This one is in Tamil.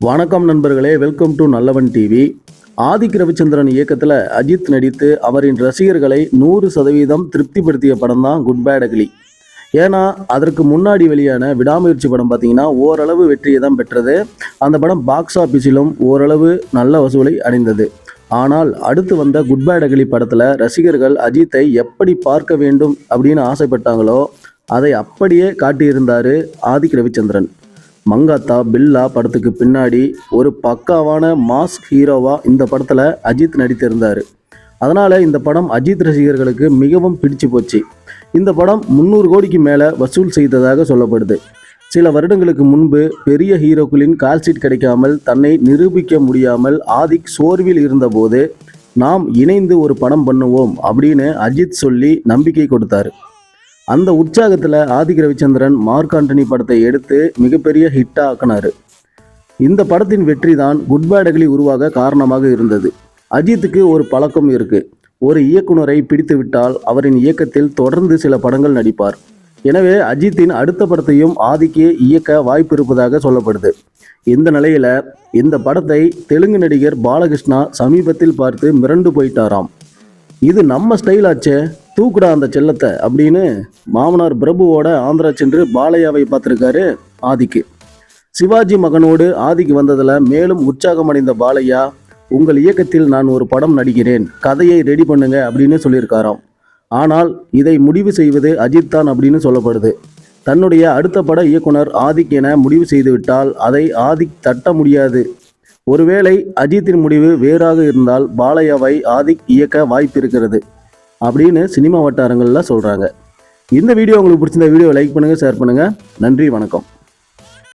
வணக்கம் நண்பர்களே welcome to Nallavan TV Adhik Ravichandran இயக்கத்தில் அஜித் நடித்து அவரின் ரசிகர்களை நூறு சதவீதம் திருப்திப்படுத்திய படம் தான் குட் பேட் அக்லி ஏன்னா அதற்கு முன்னாடி வெளியான விடாமுயற்சி படம் பார்த்தீங்கன்னா ஓரளவு வெற்றியை தான் பெற்றது. அந்த படம் பாக்ஸ் ஆஃபீஸிலும் ஓரளவு நல்ல வசூலை அடைந்தது. ஆனால் அடுத்து வந்த குட் பேட் அக்லி படத்தில் ரசிகர்கள் அஜித்தை எப்படி பார்க்க வேண்டும் அப்படின்னு ஆசைப்பட்டாங்களோ அதை அப்படியே காட்டியிருந்தார் ஆதிக் ரவிச்சந்திரன். மங்காத்தா பில்லா படத்துக்கு பின்னாடி ஒரு பக்காவான மாஸ் ஹீரோவாக இந்த படத்தில் அஜித் நடித்திருந்தார். அதனால் இந்த படம் அஜித் ரசிகர்களுக்கு மிகவும் பிடிச்சு போச்சு. இந்த படம் முந்நூறு கோடிக்கு மேலே வசூல் செய்ததாக சொல்லப்படுது. சில வருடங்களுக்கு முன்பு பெரிய ஹீரோக்களின் கால்ஷீட் கிடைக்காமல் தன்னை நிரூபிக்க முடியாமல் ஆதிக் சோர்வில் இருந்தபோது நாம் இணைந்து ஒரு படம் பண்ணுவோம் அப்படின்னு அஜித் சொல்லி நம்பிக்கை கொடுத்தாரு. அந்த உற்சாகத்தில் ஆதிக் ரவிச்சந்திரன் மார்க் ஆண்டனி படத்தை எடுத்து மிகப்பெரிய ஹிட்டா ஆக்கினார். இந்த படத்தின் வெற்றி தான் குட் பேட் உருவாக காரணமாக இருந்தது. அஜித்துக்கு ஒரு பழக்கம் இருக்கு. ஒரு இயக்குனரை பிடித்து விட்டால் அவரின் இயக்கத்தில் தொடர்ந்து சில படங்கள் நடிப்பார். எனவே அஜித்தின் அடுத்த படத்தையும் ஆதிக்கே இயக்க வாய்ப்பு இருப்பதாக சொல்லப்படுது. இந்த நிலையில் இந்த படத்தை தெலுங்கு நடிகர் பாலகிருஷ்ணா சமீபத்தில் பார்த்து மிரண்டு போயிட்டாராம். இது நம்ம ஸ்டைலாச்சே தூக்குடா அந்த செல்லத்தை அப்படின்னு மாமனார் பிரபுவோட ஆந்திரா சென்று பாலையாவை பார்த்துருக்காரு ஆதிக்கு. சிவாஜி மகனோடு ஆதிக்கு வந்ததில் மேலும் உற்சாகமடைந்த பாலையா உங்கள் இயக்கத்தில் நான் ஒரு படம் நடிக்கிறேன் கதையை ரெடி பண்ணுங்க அப்படின்னு சொல்லியிருக்காராம். ஆனால் இதை முடிவு செய்வது அஜித் தான் அப்படின்னு சொல்லப்படுது. தன்னுடைய அடுத்த பட இயக்குனர் ஆதிக் என முடிவு செய்துவிட்டால் அதை ஆதிக் தட்ட முடியாது. ஒருவேளை அஜித்தின் முடிவு வேறாக இருந்தால் பாலையாவை ஆதிக் இயக்க வாய்ப்பு இருக்கிறது அப்படின்னு சினிமா வட்டாரங்கள்லாம் சொல்கிறாங்க இந்த வீடியோ உங்களுக்கு பிடிச்சிருந்த வீடியோ லைக் பண்ணுங்கள் ஷேர் பண்ணுங்கள் நன்றி வணக்கம்.